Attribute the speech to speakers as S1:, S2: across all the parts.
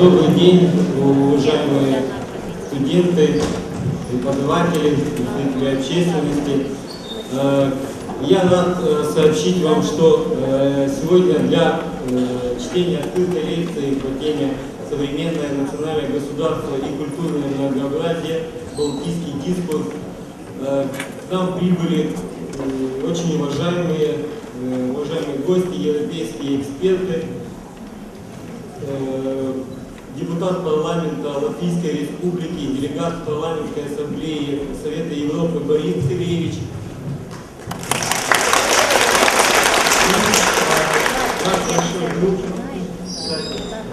S1: Добрый день, уважаемые студенты, преподаватели, представители общественности. Э, Я рад э, сообщить вам, что э, сегодня для чтения открытой лекции по теме «Современное национальное государство и культурное многообразие. Балтийский дискурс» к нам прибыли очень уважаемые, уважаемые гости, европейские эксперты, депутат парламента Латвийской Республики, делегат парламентской ассамблеи Совета Европы Борис Сергеевич.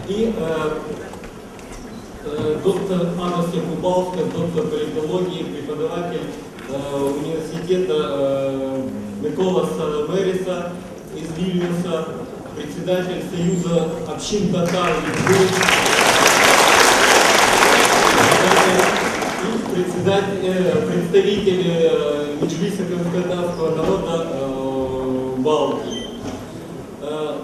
S1: И, э, э, доктор Анна Кубалская, доктор политологии, преподаватель э, университета э, Микола Сарамериса из Вильнюса, председатель Союза общин татар и э, представитель э, Меджлиса Казахстанского народа э, Балтии.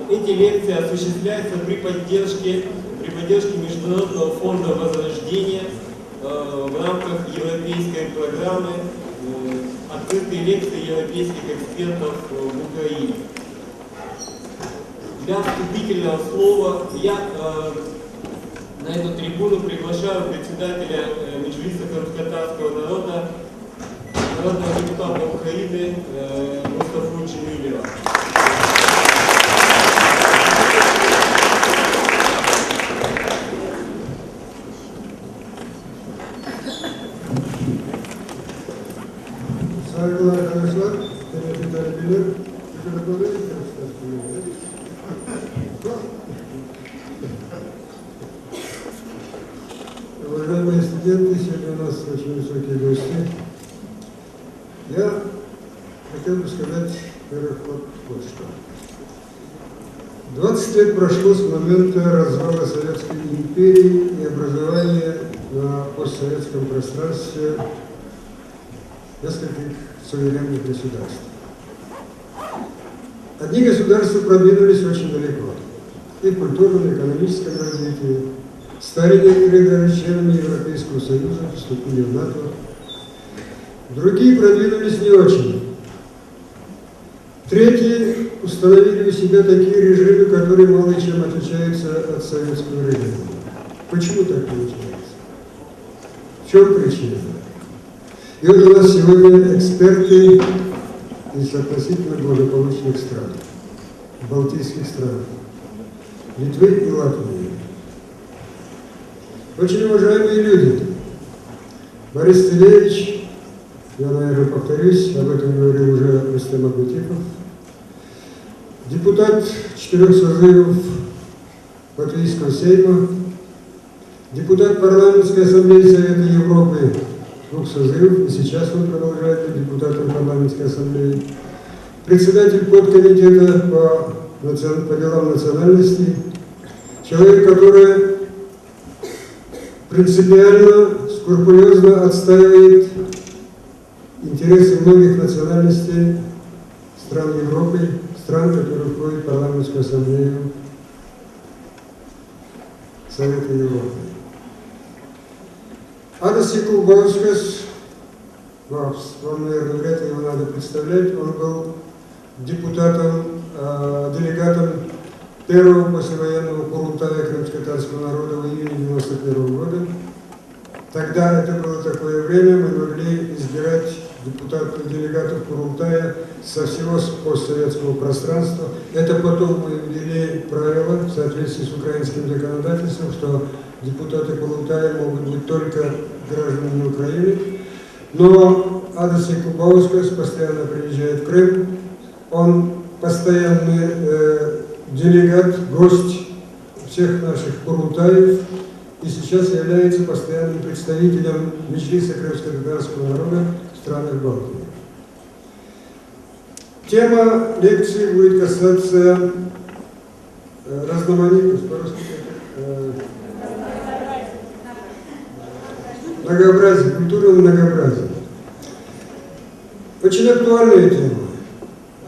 S1: Эти лекции осуществляются при поддержке, при поддержке Международного фонда возрождения в рамках европейской программы «Открытые лекции европейских экспертов в Украине». Для вступительного слова я э, на эту трибуну приглашаю председателя э, Меджлиса Крымско-татарского народа, народного депутата Украины э, Мустафу Джемилева.
S2: Saygılı arkadaşlar, kıymetli talebler, şöyle böyle Уважаемые студенты, сегодня у нас очень высокие гости. Я хотел бы сказать, во-первых, вот, вот что. 20 лет прошло с момента развала Советской империи и образования на постсоветском пространстве нескольких суверенных государств. Одни государства продвинулись очень далеко и в культурном, и экономическом развитии, стали некоторые даже членами Европейского Союза, вступили в НАТО. Другие продвинулись не очень. Третьи установили у себя такие режимы, которые мало чем отличаются от советского режима. Почему так получается? В чем причина? И вот у нас сегодня эксперты из относительно благополучных стран, балтийских стран, Литвы и Латвии. Очень уважаемые люди. Борис Телевич, я, наверное, повторюсь, об этом говорил уже Рустем Абутипов, депутат четырех созывов Латвийского Сейма, депутат парламентской ассамблеи Совета Европы двух созывов, и сейчас он продолжает быть депутатом парламентской ассамблеи, председатель подкомитета по, по делам национальности, человек, который принципиально, скрупулезно отстаивает интересы многих национальностей стран Европы, стран, которые входят в парламентскую ассамблею Совета Европы. Адас Якубаускас, вам, наверное, вряд ли его надо представлять, он был депутатом, э, делегатом первого послевоенного Курултая крымско-татарского народа в июне 91 года. Тогда это было такое время, мы могли избирать депутатов, делегатов Курултая со всего постсоветского пространства. Это потом мы ввели правило в соответствии с украинским законодательством, что депутаты Курултая могут быть только гражданами Украины. Но Адас Якубаускас постоянно приезжает в Крым. Он постоянный э, делегат, гость всех наших Курултаев и сейчас является постоянным представителем Меджлиса крымско-татарского народа в странах Балтии. Тема лекции будет касаться э, как, э, многообразия, культурного многообразия. Очень актуальная тема.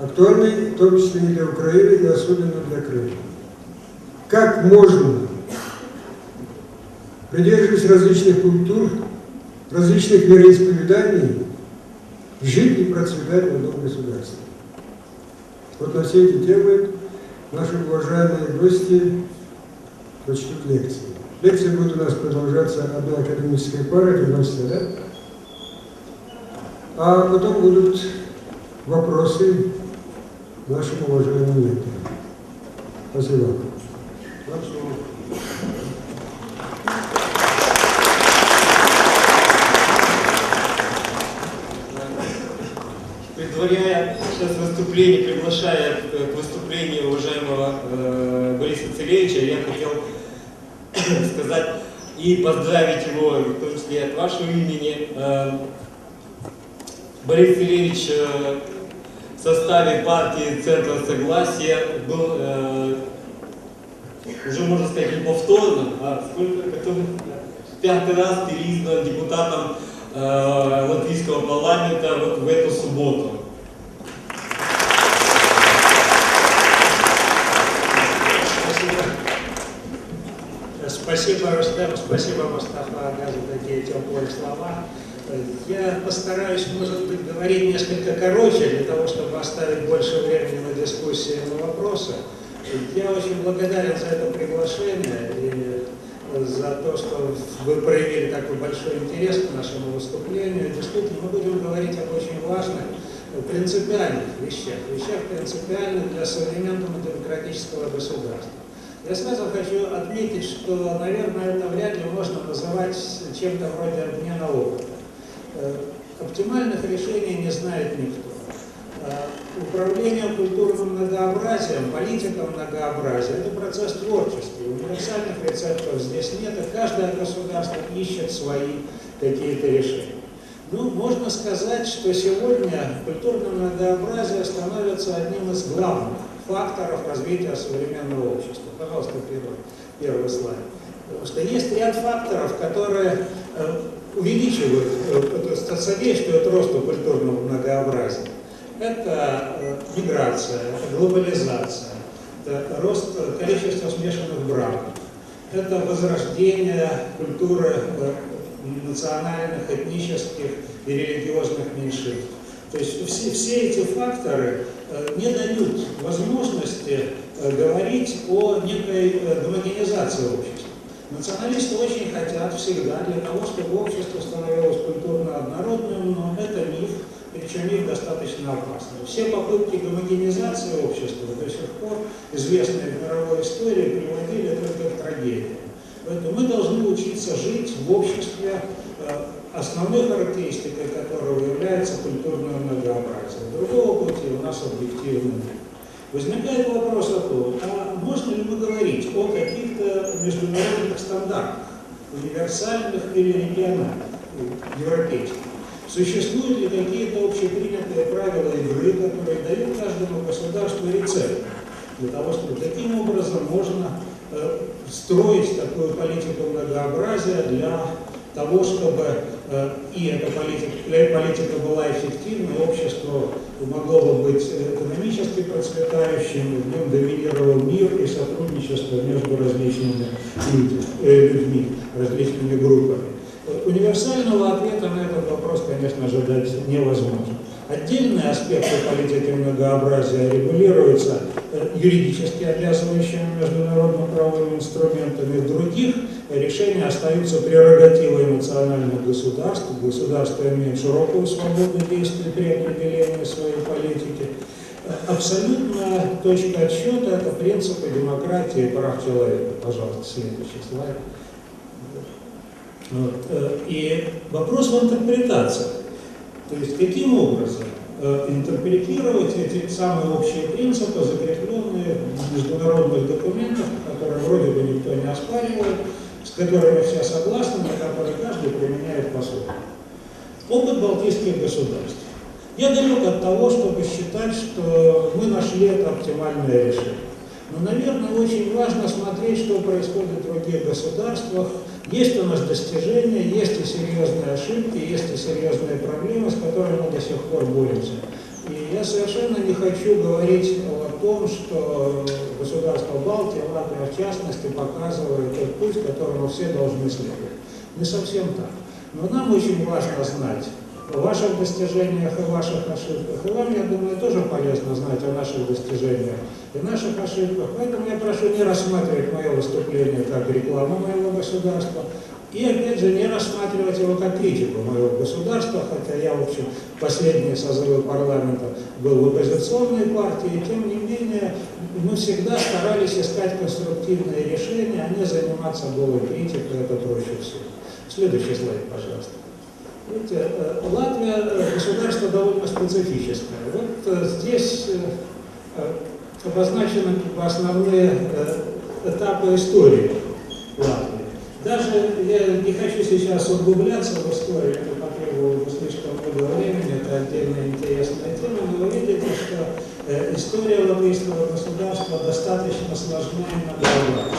S2: Актуальная в том числе и для Украины, и особенно для Крыма. Как можно придерживаясь различных культур, различных вероисповеданий, жить и процветать в одном государстве. Вот на все эти темы наши уважаемые гости прочтут лекции. Лекции будут у нас продолжаться одна академическая пара, 90 да? А потом будут вопросы нашим уважаемым лекторам. Спасибо.
S1: Сейчас выступление, приглашая к выступлению уважаемого э, Бориса Целевича, я хотел сказать и поздравить его, в том числе от вашего имени. Э, Борис Целевич э, в составе партии Центра Согласия был э, уже, можно сказать, не повторно, а сколько, пятый раз переизбран депутатом э, латвийского парламента вот в эту субботу.
S3: Спасибо. Спасибо, Рустем, спасибо, Мустафа за такие теплые слова. Я постараюсь, может быть, говорить несколько короче, для того, чтобы оставить больше времени на дискуссии и на вопросы. Я очень благодарен за это приглашение и за то, что вы проявили такой большой интерес к нашему выступлению. Действительно, мы будем говорить об очень важных, принципиальных вещах, вещах принципиальных для современного демократического государства. Я сразу хочу отметить, что, наверное, это вряд ли можно называть чем-то вроде обмена опыта. Оптимальных решений не знает никто. Управление культурным многообразием, политика многообразия – это процесс творческий. Универсальных рецептов здесь нет, и каждое государство ищет свои какие-то решения. Ну, можно сказать, что сегодня культурное многообразие становится одним из главных факторов развития современного общества. Пожалуйста, первый, первый слайд. Потому что есть ряд факторов, которые увеличивают, содействуют росту культурного многообразия. Это миграция, это глобализация, это рост количества смешанных браков, это возрождение культуры национальных, этнических и религиозных меньшинств. То есть все, все эти факторы не дают возможности говорить о некой гомогенизации общества. Националисты очень хотят всегда для того, чтобы общество становилось культурно однородным, но это миф, причем миф достаточно опасный. Все попытки гомогенизации общества до сих пор, известные в мировой истории, приводили только к трагедии. Поэтому мы должны учиться жить в обществе, основной характеристикой которого является культурное многообразие. Другого пути у нас объективно нет. Возникает вопрос о том, а можно ли мы говорить о каких-то международных стандартах, универсальных или региональных, европейских? Существуют ли какие-то общепринятые правила игры, которые дают каждому государству рецепт для того, чтобы таким образом можно э, строить такую политику многообразия для того, чтобы и эта политика, политика была эффективной, общество могло бы быть экономически процветающим, в нем доминировал мир и сотрудничество между различными э, людьми, различными группами. Универсального ответа на этот вопрос, конечно же, дать невозможно. Отдельные аспекты политики многообразия регулируются юридически обязывающими международно-правовыми инструментами. Других решения остаются прерогативой национальных государств. Государства имеют широкую свободу действий при определении своей политики. Абсолютная точка отсчета – это принципы демократии и прав человека. Пожалуйста, следующий слайд. Вот. И вопрос в интерпретации. То есть каким образом интерпретировать эти самые общие принципы, закрепленные в международных документах, которые вроде бы никто не оспаривает, с которыми все согласны, но которые каждый применяет по-своему. Опыт балтийских государств. Я далек от того, чтобы считать, что мы нашли это оптимальное решение. Но, наверное, очень важно смотреть, что происходит в других государствах. Есть у нас достижения, есть и серьезные ошибки, есть и серьезные проблемы, с которыми мы до сих пор боремся. И я совершенно не хочу говорить о том, что государство Балтии, Латвия в частности, показывает тот путь, которому все должны следовать. Не совсем так. Но нам очень важно знать о ваших достижениях и ваших ошибках. И вам, я думаю, тоже полезно знать о наших достижениях и наших ошибках. Поэтому я прошу не рассматривать мое выступление как рекламу моего государства, и опять же не рассматривать его как критику моего государства, хотя я, в общем, последние созывы парламента был в оппозиционной партии, тем не менее мы всегда старались искать конструктивные решения, а не заниматься голой критикой, это проще всего. Следующий слайд, пожалуйста. Видите, э, Латвия э, государство довольно специфическое. Вот э, здесь обозначены основные этапы истории. Даже я не хочу сейчас углубляться в историю, это потребовало бы слишком много времени, это отдельная интересная тема, но вы видите, что э, история латвийского государства достаточно сложна и многообразна.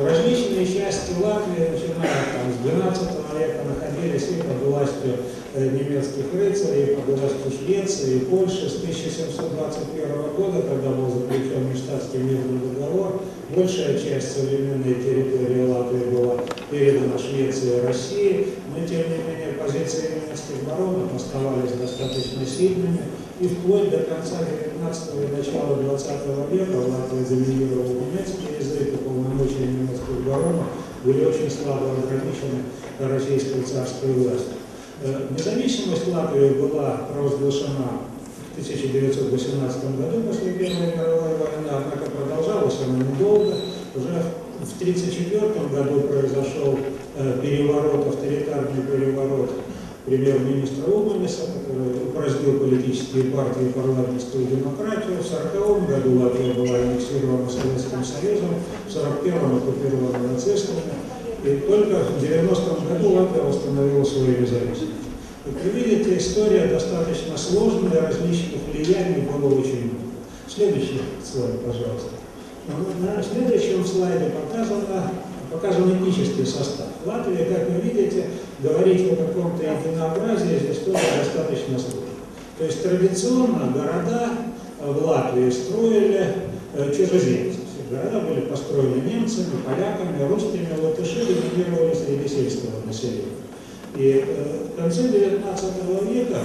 S3: Различные части Латвии, начиная там, с 12 века, находились и под властью э, немецких рыцарей, под властью Швеции и Польши с 1721 года, когда был заключен Межстатский мирный договор, большая часть современной территории Латвии была передана Швеции и России, но тем не менее позиции немецких баронов оставались достаточно сильными, и вплоть до конца 19 и начала 20 века в Латвии доминировал немецкий язык, и полномочия немецких баронов были очень слабо ограничены российской царской властью. Э, независимость Латвии была провозглашена в 1918 году после Первой мировой войны, однако продолжалась она недолго. Уже в 1934 году произошел э, переворот, авторитарный переворот премьер-министра Уманиса, который упразднил политические партии и парламентскую демократию. В 1940 году Латвия была аннексирована Советским Союзом, в 1941 оккупирована нацистами, и только в 90 году Латвия восстановила свою независимость. Как вы видите, история достаточно сложная, различных влияний было очень много. Следующий слайд, пожалуйста. На следующем слайде показано, показан этнический состав. Латвия, как вы видите, говорить о каком-то единообразии здесь тоже достаточно сложно. То есть традиционно города в Латвии строили э, чужеземцы. Города были построены немцами, поляками, русскими, латыши доминировали среди сельского населения. И э, в конце XIX века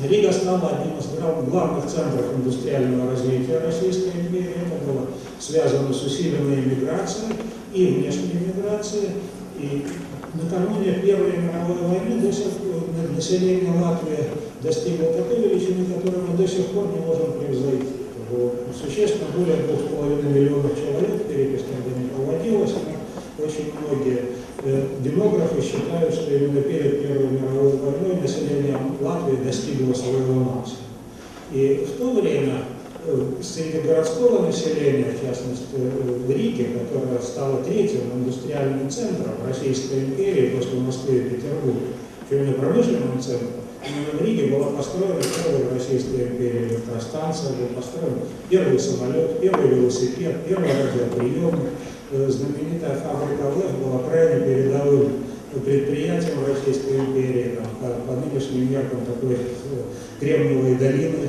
S3: Рига стала одним из главных центров индустриального развития Российской империи. Это было связано с усиленной миграцией и внешней миграцией. И накануне Первой мировой войны до сих пор население Латвии достигло такой величины, которую мы до сих пор не можем превзойти. Существенно более 2,5 миллионов человек, перепись не проводилась, очень многие Э, демографы считают, что именно перед Первой мировой войной население Латвии достигло своего максимума. И в то время э, среди городского населения, в частности э, в Риге, которая стала третьим индустриальным центром Российской империи после Москвы и Петербурга, именно промышленным центром, именно в Риге была построена первая в Российской империи электростанция, был построен первый самолет, первый велосипед, первый радиоприемник, Э, знаменитая фабрика ЛЭФ была крайне передовым предприятием Российской империи, там, по, по нынешним меркам такой Кремниевой долины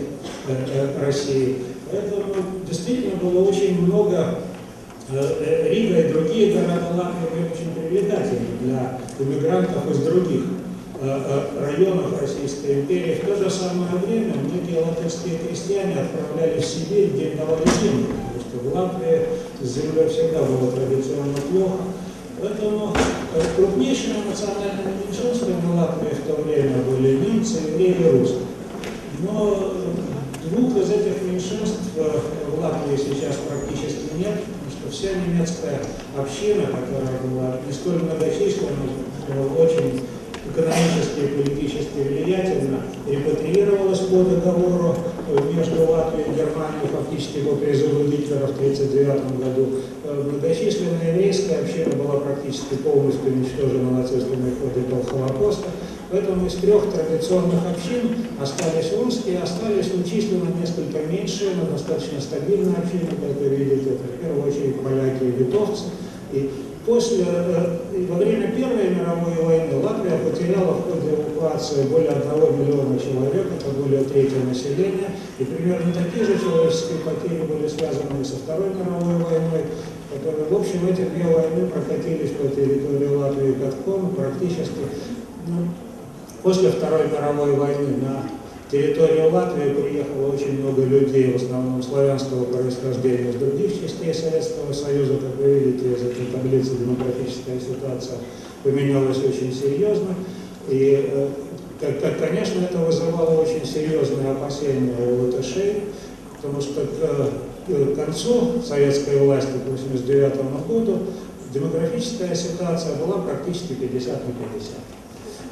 S3: России. Поэтому действительно было очень много Рига и другие города были очень привлекательны для иммигрантов из других районов Российской империи. В то же самое время многие латышские крестьяне отправлялись в Сибирь, где давали землю, потому что в Латвии с землей всегда было традиционно плохо. Поэтому э, крупнейшими национальными меньшинствами в Латвии в то время были немцы, евреи и русские. Но двух из этих меньшинств э, в Латвии сейчас практически нет, потому что вся немецкая община, которая была не столь но очень экономически и политически влиятельна, репатриировалась по договору между Латвией и Германией, фактически по призыву Гитлера в 1939 году. Э, многочисленная еврейская община была практически полностью уничтожена нацистами в ходе Холокоста. Поэтому из трех традиционных общин остались русские, остались ну, численно несколько меньшие, но достаточно стабильные общины, как вы видите, это в первую очередь поляки и литовцы. И После, э, и во время Первой мировой войны Латвия потеряла в ходе эвакуации более 1 миллиона человек, это более трети населения, и примерно такие же человеческие потери были связаны со Второй мировой войной, которые, в общем, эти две войны прокатились по территории Латвии катком практически ну, после Второй мировой войны на территорию Латвии приехало очень много людей, в основном славянского происхождения, из других частей Советского Союза. Как вы видите из этой таблицы, демографическая ситуация поменялась очень серьезно. И, э, как, как, конечно, это вызывало очень серьезные опасения у латышей, потому что к, э, к концу советской власти, к 1989 году, демографическая ситуация была практически 50 на 50.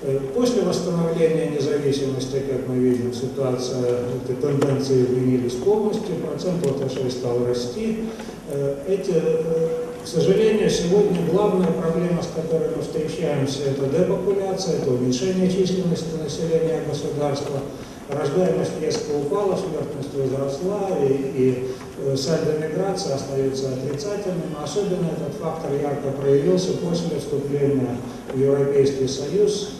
S3: Э, После восстановления независимости, как мы видим, ситуация, эти тенденции изменились полностью, процент латышей стал расти. Э, Эти, э, к сожалению, сегодня главная проблема, с которой мы встречаемся, это депопуляция, это уменьшение численности населения государства. Рождаемость резко упала, смертность возросла, и, и сальдо миграции остается отрицательным. Особенно этот фактор ярко проявился после вступления в Европейский Союз.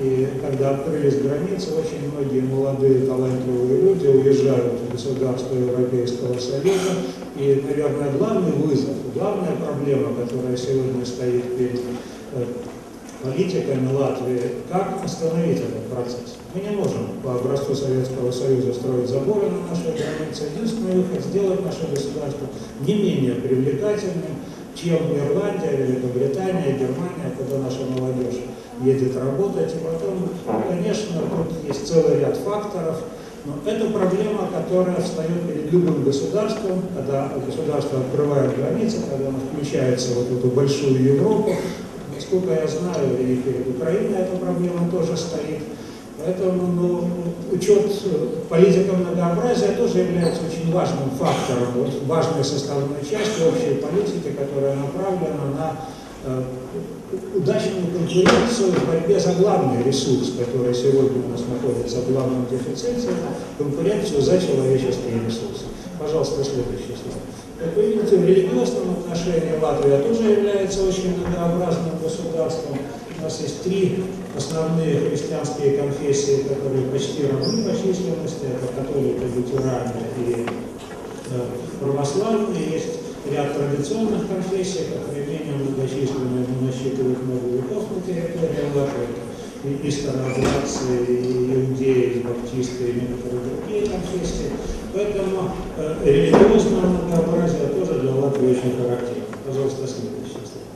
S3: И когда открылись границы, очень многие молодые талантливые люди уезжают в государства Европейского Союза. И, наверное, главный вызов, главная проблема, которая сегодня стоит перед э, политиками Латвии, как остановить этот процесс. Мы не можем по образцу Советского Союза строить заборы на нашей границе. Единственный выход – сделать наше государство не менее привлекательным, чем Ирландия, Великобритания, Германия, куда наша молодежь едет работать. И потом, конечно, тут есть целый ряд факторов, но это проблема, которая встает перед любым государством, когда государство открывает границы, когда оно включается вот в эту большую Европу. Насколько я знаю, и перед Украиной эта проблема тоже стоит. Поэтому ну, учет политиков многообразия тоже является очень важным фактором, очень важной составной частью общей политики, которая направлена на удачную конкуренцию в борьбе за главный ресурс, который сегодня у нас находится в главном дефиците, конкуренцию за человеческие ресурсы. Пожалуйста, следующий слайд. Как вы видите, в религиозном отношении Латвия тоже является очень многообразным государством. У нас есть три основные христианские конфессии, которые почти равны по численности. Это католики, лютеране и э, православные. Есть ряд традиционных конфессий, которые менее многочисленные, но насчитывают много веков на территории Латвии. И истородатцы, и иудеи, и баптисты, и некоторые другие конфессии. Поэтому э, религиозное многообразие тоже для Латвии очень характерно. Пожалуйста, следующий слайд.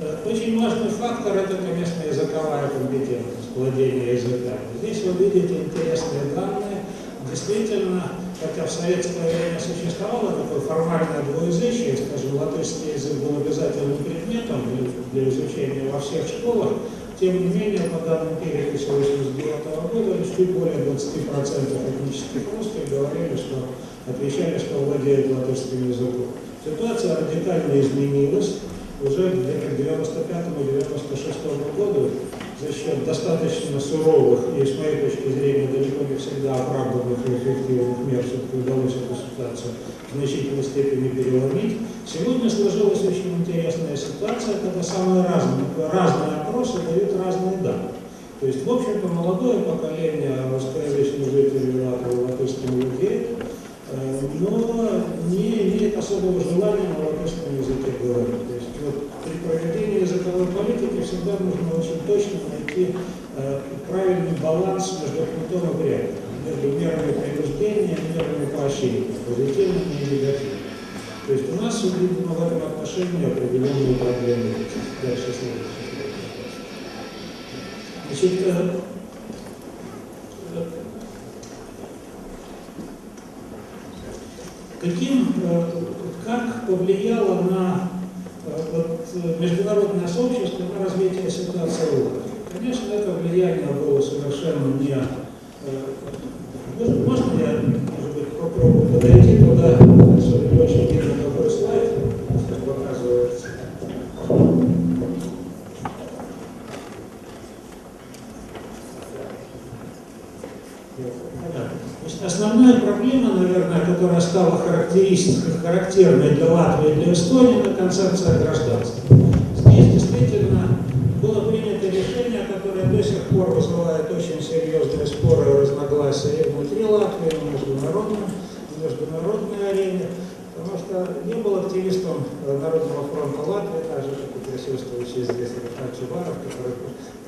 S3: Э, Очень важный фактор – это, конечно, языковая компетентность, владение языками. Здесь вы видите интересные данные. Действительно, хотя в советское время существовало такое формальное двуязычие, скажем, латышский язык был обязательным предметом для, изучения во всех школах, тем не менее, по данным переписи 1989 года, чуть более 20% этнических русских говорили, что отвечали, что владеют латышским языком. Ситуация радикально изменилась уже к 95-96 году счет достаточно суровых и, с моей точки зрения, далеко не всегда оправданных и эффективных мер все-таки удалось эту ситуацию в значительной степени переломить. Сегодня сложилась очень интересная ситуация, когда самые разные, разные опросы дают разные данные. То есть, в общем-то, молодое поколение русскоязычных жителей Латвии латышским владеет, э, но не имеет особого желания на латышском языке говорить. То есть, вот, при проведении языковой политики всегда нужно очень точно найти э, правильный баланс между кнутом и пряником, между мерами принуждения и мерами поощрения, позитивными и негативными. То есть у нас, видимо, в этом отношении определенные проблемы. Дальше следующий. Значит, э, э, каким, э, как повлияло на э, вот, международное сообщество на развитие ситуации Латвии? Конечно, это влияние было совершенно не... э, можно я, может быть, попробую подойти туда, чтобы не очень видно, какой слайд показывается. Да. Значит, основная проблема, наверное, характеристикой, характерной для Латвии и для Эстонии, это концепция гражданства. Здесь действительно было принято решение, которое до сих пор вызывает очень серьезные споры и разногласия и внутри Латвии, и на международном, на международной арене, потому что не был активистом Народного фронта Латвии, так же, как и присутствующий здесь Рихард Чубаров, который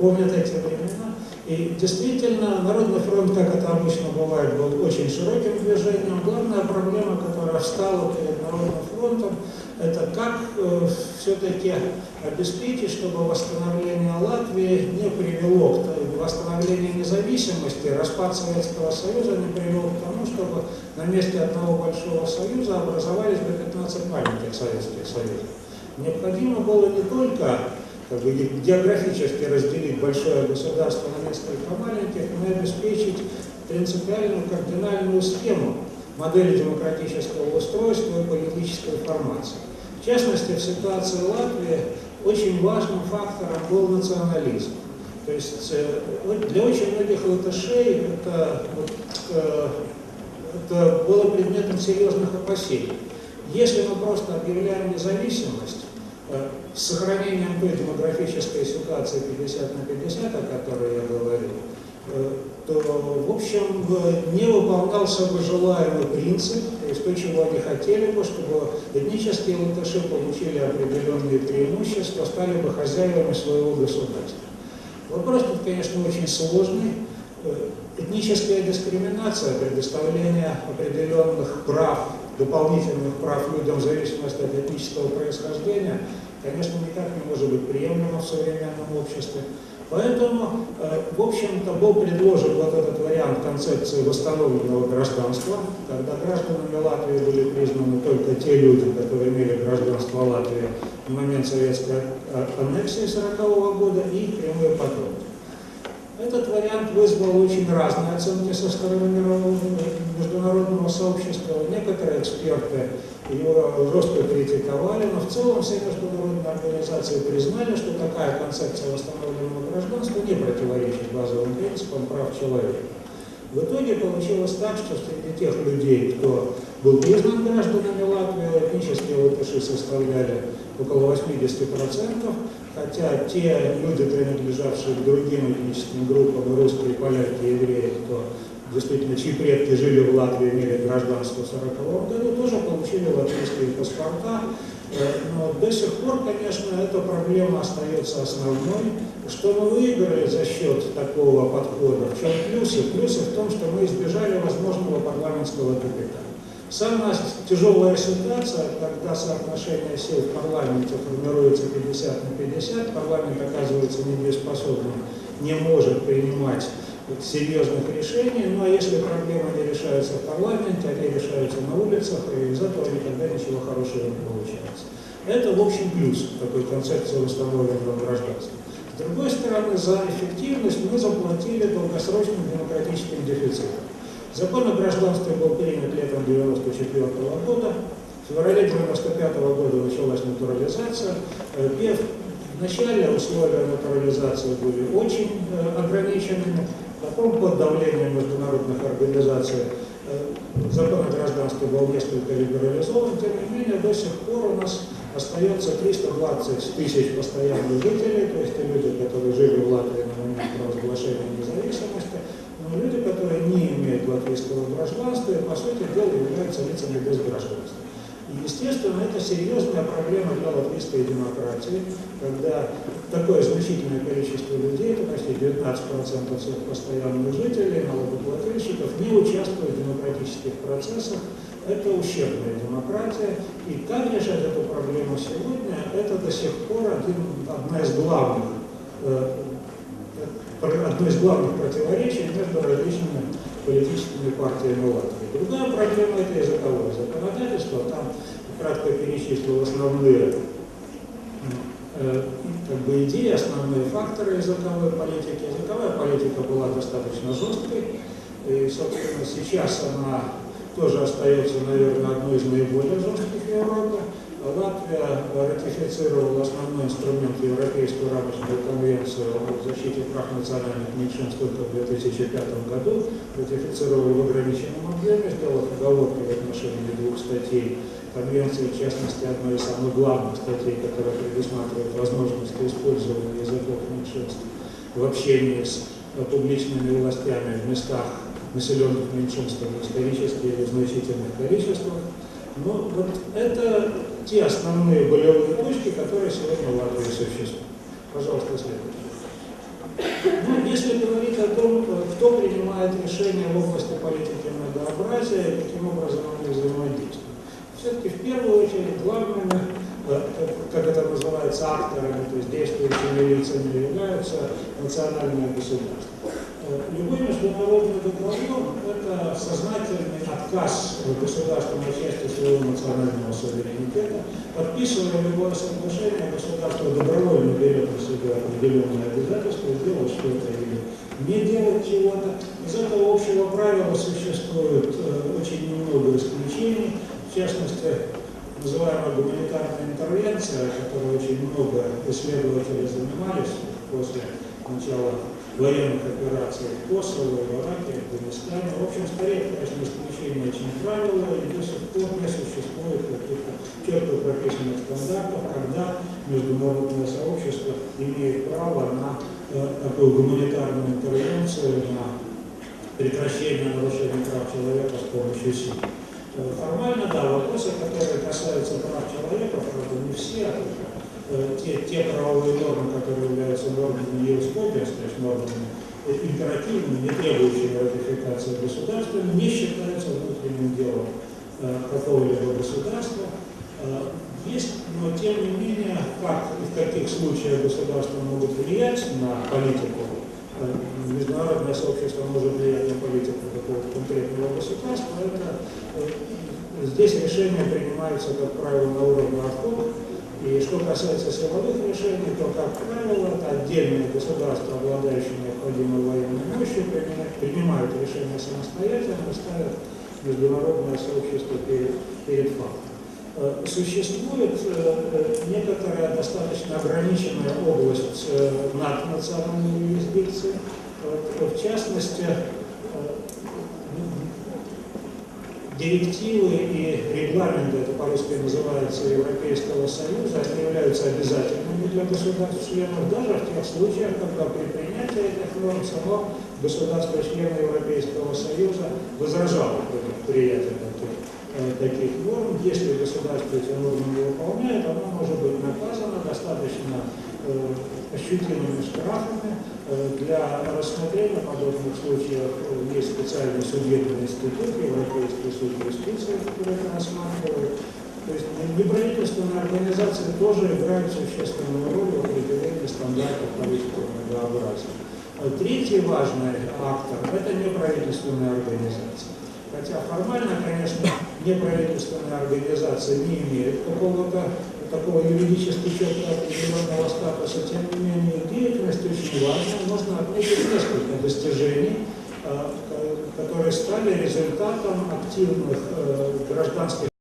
S3: помнит эти времена. И действительно, Народный фронт, как это обычно бывает, был очень широким движением. Главная проблема, которая встала перед Народным фронтом, это как э, все-таки обеспечить, чтобы восстановление Латвии не привело к восстановлению независимости, распад Советского Союза не привел к тому, чтобы на месте одного большого союза образовались бы 15 маленьких Советских Союзов. Необходимо было не только как бы, географически разделить большое государство на несколько маленьких, но обеспечить принципиальную кардинальную схему модели демократического устройства и политической формации. В частности, в ситуации Латвии очень важным фактором был национализм. То есть э, для очень многих латышей это, э, это было предметом серьезных опасений. Если мы просто объявляем независимость, с сохранением той демографической ситуации 50 на 50, о которой я говорил, то, в общем, не выполнялся бы желаемый принцип, то есть то, чего они хотели бы, чтобы этнические латыши получили определенные преимущества, стали бы хозяевами своего государства. Вопрос тут, конечно, очень сложный. Этническая дискриминация, предоставление определенных прав, дополнительных прав людям в зависимости от этнического происхождения, конечно, никак не может быть приемлемо в современном обществе. Поэтому, э, в общем-то, был предложен вот этот вариант концепции восстановленного гражданства, когда гражданами Латвии были признаны только те люди, которые имели гражданство Латвии в момент советской э, аннексии 1940 года и прямые потомки. Этот вариант вызвал очень разные оценки со стороны мирового международного сообщества. Некоторые эксперты его жестко критиковали, но в целом все международные организации признали, что такая концепция восстановленного гражданства не противоречит базовым принципам прав человека. В итоге получилось так, что среди тех людей, кто был признан гражданами Латвии, этнические латыши составляли около 80%, хотя те люди, принадлежавшие к другим этническим группам, русские, поляки, евреи, кто действительно, чьи предки жили в Латвии, имели гражданство в 1940 году, тоже получили латвийские паспорта. Э, но до сих пор, конечно, эта проблема остается основной. Что мы выиграли за счет такого подхода? В чем плюсы? Плюсы в том, что мы избежали возможного парламентского тупика. Самая тяжелая ситуация, когда соотношение сил в парламенте формируется 50 на 50, парламент оказывается недееспособным, не может принимать серьезных решений, ну а если проблемы не решаются в парламенте, они решаются на улицах, и из этого никогда ничего хорошего не получается. Это, в общем, плюс такой концепции восстановленного гражданства. С другой стороны, за эффективность мы заплатили долгосрочным демократическим дефицитом. Закон о гражданстве был принят летом 1994 года. В феврале 1995 года началась натурализация. Э, в начале условия натурализации были очень э, ограниченными, потом под давлением международных организаций э, закон о гражданстве был несколько либерализован, тем не менее до сих пор у нас остается 320 тысяч постоянных жителей, то есть те люди, которые жили в Латвии на момент провозглашения независимости, которые не имеют латвийского гражданства и, по сути дела, являются лицами без гражданства. И, естественно, это серьезная проблема для латвийской демократии, когда такое значительное количество людей, это почти 19% всех постоянных жителей, налогоплательщиков, не участвуют в демократических процессах. Это ущербная демократия. И как решать эту проблему сегодня, это до сих пор один, одна из главных э, одно из главных противоречий между различными политическими партиями Латвии. Другая проблема – это языковое законодательство. Там кратко перечислил основные э, как бы идеи, основные факторы языковой политики. Языковая политика была достаточно жесткой, и, собственно, сейчас она тоже остается, наверное, одной из наиболее жестких в Европе. Латвия ратифицировала основной инструмент Европейскую рамочную конвенцию о защите прав национальных меньшинств только в 2005 году, ратифицировала в ограниченном объеме, сделав оговорки в отношении двух статей Конвенции, в частности, одной из самых главных статей, которая предусматривает возможность использования языков меньшинств в общении с публичными властями в местах населенных меньшинствами исторически или значительных количествах. Ну, вот это те основные болевые точки, которые сегодня в Латвии существуют. Пожалуйста, следующий. Ну, если говорить о том, кто принимает решения в области политики многообразия каким образом они взаимодействуют. Все-таки в первую очередь главными, э, как это называется, акторами, то есть действующими лицами являются национальные государства. Любой международный договор – это сознательный отказ государства на части своего национального суверенитета. Подписывая любое соглашение, государство добровольно берет на себя определенные обязательства, делать что-то или не делать чего-то. Из этого общего правила существует э, очень немного исключений. В частности, называемая гуманитарная интервенция, которой очень много исследователей занимались после начала военных операций в Косово, в Ираке, Афганистане. В общем, скорее, конечно, исключение, чем правило, и до сих пор не существует каких-то четко прописанных стандартов, когда международное сообщество имеет право на э, такую гуманитарную интервенцию, на прекращение нарушения прав человека с помощью силы. Э, формально, да, вопросы, которые касаются прав человека, правда, не все, а только те, те правовые нормы, которые являются нормами Евскопия, то есть нормами императивными, не требующими ратификации государствами, не считаются внутренним делом э, какого-либо государства. Э, есть, но тем не менее, как и в каких случаях государства могут влиять на политику, международное сообщество может влиять на политику какого-то конкретного государства, это здесь решения принимаются, как правило, на уровне архов, и что касается силовых решений, то, как правило, отдельные государства, обладающие необходимой военной мощью, принимают решения самостоятельно и ставят международное сообщество перед, перед фактом. Э, существует э, э, некоторая достаточно ограниченная область наднациональной юрисдикции. В частности, Директивы и регламенты, это по-русски называется Европейского Союза, они являются обязательными для государств-членов, даже в тех случаях, когда при принятии этих норм само государство-члена Европейского Союза возражало таких, э, таких норм. Если государство эти нормы не выполняет, оно может быть наказано достаточно э, ощутимыми штрафами, для рассмотрения подобных случаев э, есть специальный судебный институт, Европейский суд юстиции, который это рассматривает. То есть неправительственные организации тоже играют существенную роль в определении стандартов политики многообразия. Э, третий важный актор – это неправительственные организации. Хотя формально, конечно, неправительственные организации не имеют какого-то такого юридически четко определенного статуса, тем не менее деятельность очень важная. Можно отметить несколько достижений, э, которые стали результатом активных э, гражданских